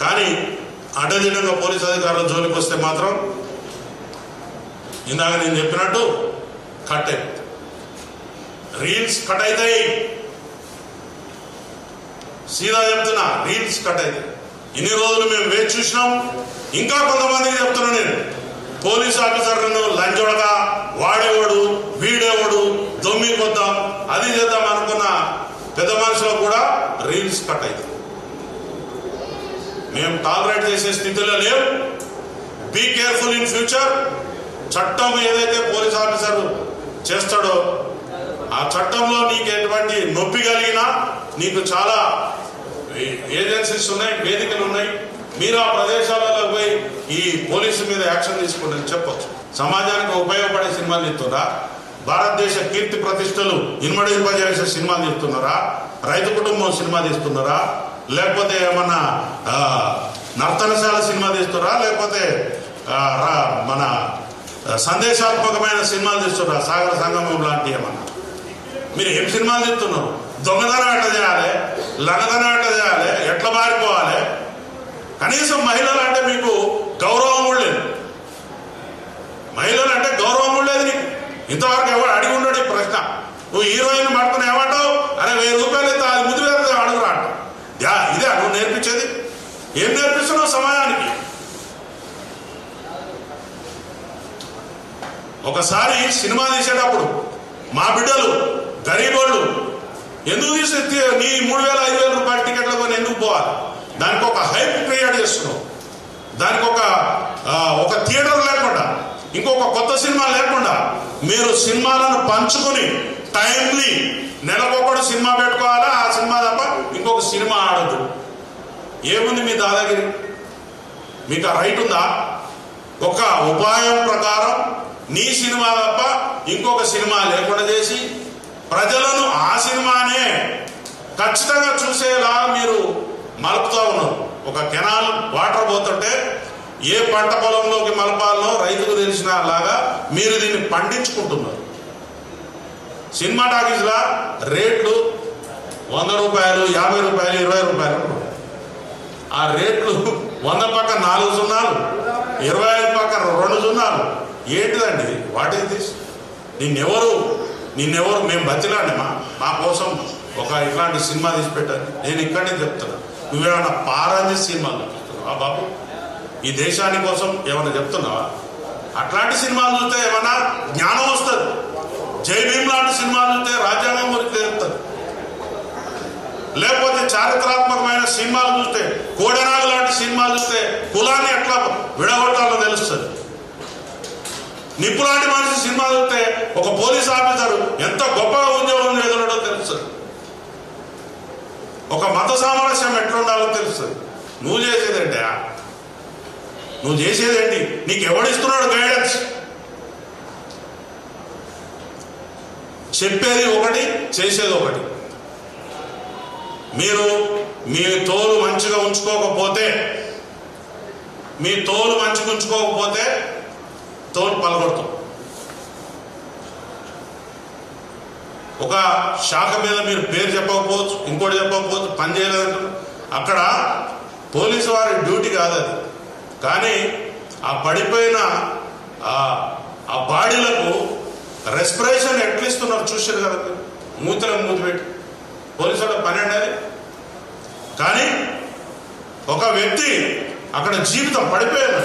కానీ అడ్డదిడ్డంగా పోలీస్ అధికారుల జోలికి వస్తే మాత్రం ఇందాక నేను చెప్పినట్టు కట్ రీల్స్ కట్ అవుతాయి. సీదా చెప్తున్నా రీల్స్ కట్ అవుతాయి. ఇన్ని రోజులు మేము వేచి చూసినాం. ఇంకా కొంతమందికి చెప్తున్నా నేను పోలీస్ ఆఫీసర్లను లంచొడక వాడేవాడు వీడేవాడు దొమ్మి కొద్దాం అది చేద్దాం అనుకున్న పెద్ద మనుషులకు కూడా రీల్స్ కట్ అవుతాయి. మేము టాలరేట్ చేసే స్థితిలో లేవు బీ కేర్ఫుల్ ఇన్ ఫ్యూచర్ చట్టం ఏదైతే పోలీస్ ఆఫీసర్ చేస్తాడో ఆ చట్టంలో నీకు ఎటువంటి నొప్పి కలిగినా నీకు చాలా ఏజెన్సీస్ ఉన్నాయి వేదికలు ఉన్నాయి. మీరు ఆ ప్రదేశాలలో పోయి ఈ పోలీసు మీద యాక్షన్ తీసుకుంటారని చెప్పచ్చు. సమాజానికి ఉపయోగపడే సినిమాలు చెప్తున్నారా? భారతదేశ కీర్తి ప్రతిష్టలు ఇన్మడింపజేసే సినిమాలు చెప్తున్నారా? రైతు కుటుంబం సినిమా తీస్తున్నారా? లేకపోతే ఏమన్నా నర్తనశాల సినిమా తీస్తురా లేకపోతే రా- మన సందేశాత్మకమైన సినిమాలు తీస్తురా సాగర సంగమం లాంటి ఏమన్నా? మీరు ఏం సినిమాలు తీస్తున్నారు? దొంగతనం ఎట్ట చేయాలి? లగదనం ఎట్ట చేయాలి? ఎట్లా మారిపోవాలి? కనీసం మహిళలు అంటే మీకు గౌరవం కూడా లేదు. మహిళలు అంటే గౌరవం కూడా లేదు నీకు. ఇంతవరకు ఎవరు అడిగి ఉండడు ఈ ప్రశ్న. నువ్వు హీరోయిన్ పట్టుకుని ఏమంటావు? అరే వెయ్యి రూపాయలు ఇస్తా, అది ముద్దు అడుగురా అంట. యా ఇదే నువ్వు నేర్పించేది. ఏం నేర్పిస్తున్నావు సమాజానికి? ఒకసారి సినిమా తీసేటప్పుడు మా బిడ్డలు గరీబోళ్ళు ఎందుకు తీసి నీ మూడు వేల ఐదు వేల రూపాయల టికెట్లు కొని ఎందుకు పోవాలి? దానికి ఒక హైప్ క్రియేట్ చేస్తున్నావు. దానికి ఒక ఒక థియేటర్ లేకుండా ఇంకొక కొత్త సినిమా లేకుండా మీరు సినిమాలను పంచుకొని టైంలీ నెలకొకడు సినిమా పెట్టుకోవాలా? ఆ సినిమా తప్ప ఇంకొక సినిమా ఆడదు ఏముంది మీ దాదాగిరి? మీకు ఆ రైట్ ఉందా? ఒక ఉపాయం ప్రకారం నీ సినిమా తప్ప ఇంకొక సినిమా లేకుండా చేసి ప్రజలను ఆ సినిమానే ఖచ్చితంగా చూసేలా మీరు మలుపుతూ ఉన్నారు. ఒక కెనాల్ వాటర్ పోతుంటే ఏ పంట పొలంలోకి మలపాలనో రైతుకు తెలిసిన లాగా మీరు దీన్ని పండించుకుంటున్నారు. సినిమా టాకీస్లా రేట్లు వంద రూపాయలు యాభై రూపాయలు ఇరవై రూపాయలు ఆ రేట్లు వంద పక్క నాలుగు సున్నాలు ఇరవై ఐదు పక్క రెండు సున్నాలు. ఏంటిదండి వాట్ ఈస్ దిస్ నిన్నెవరు నిన్నెవరు మేము బతిలాండి మా మా కోసం ఒక ఇట్లాంటి సినిమా తీసి పెట్టారు. నేను ఇక్కడే చెప్తున్నా. నువ్వేమన్నా పారాంజి సినిమాలు చూస్తున్నావా బాబు? ఈ దేశాని కోసం ఏమైనా చెప్తున్నావా? అట్లాంటి సినిమాలు చూస్తే ఏమన్నా జ్ఞానం వస్తుంది. జై భీమ్ లాంటి సినిమాలు చూస్తే రాజ్యాంగం గురించి తెలుస్తుంది లేకపోతే చారిత్రాత్మకమైన సినిమాలు చూస్తే కోడనాడు లాంటి సినిమాలు చూస్తే కులాన్ని ఎట్లా విడగొట్టాలో తెలుస్తుంది. నిప్పులాంటి మనిషి సినిమా చూస్తే ఒక పోలీస్ ఆఫీసర్ ఎంత గొప్పగా ఉద్యోగం ఎదురడో తెలుస్తుంది. ఒక మత సామరస్యం ఎట్లుండాలో తెలుస్తుంది. నువ్వు చేసేదేంటి నువ్వు చేసేదేంటి నీకు ఎవడిస్తున్నాడు గైడెన్స్ చెప్పేది ఒకటి చేసేది ఒకటి. మీరు మీ తోలు మంచిగా ఉంచుకోకపోతే మీ తోలు మంచిగా ఉంచుకోకపోతే తోలు పలగొడతాం. ఒక శాఖ మీద మీరు పేరు చెప్పకపోవచ్చు ఇంకోటి చెప్పకపోవచ్చు పని చేయలేదంటారు. అక్కడ పోలీసు వారి డ్యూటీ కాదు అది. కానీ ఆ పడిపోయిన ఆ ఆ బాడీలకు రెస్పిరేషన్ ఎట్లా ఇస్తున్నారు చూసారు కదా మీరు? మూతలకు మూతి పెట్టి పోలీసు పని అండి అది. కానీ ఒక వ్యక్తి అక్కడ జీవితం పడిపోయాడు.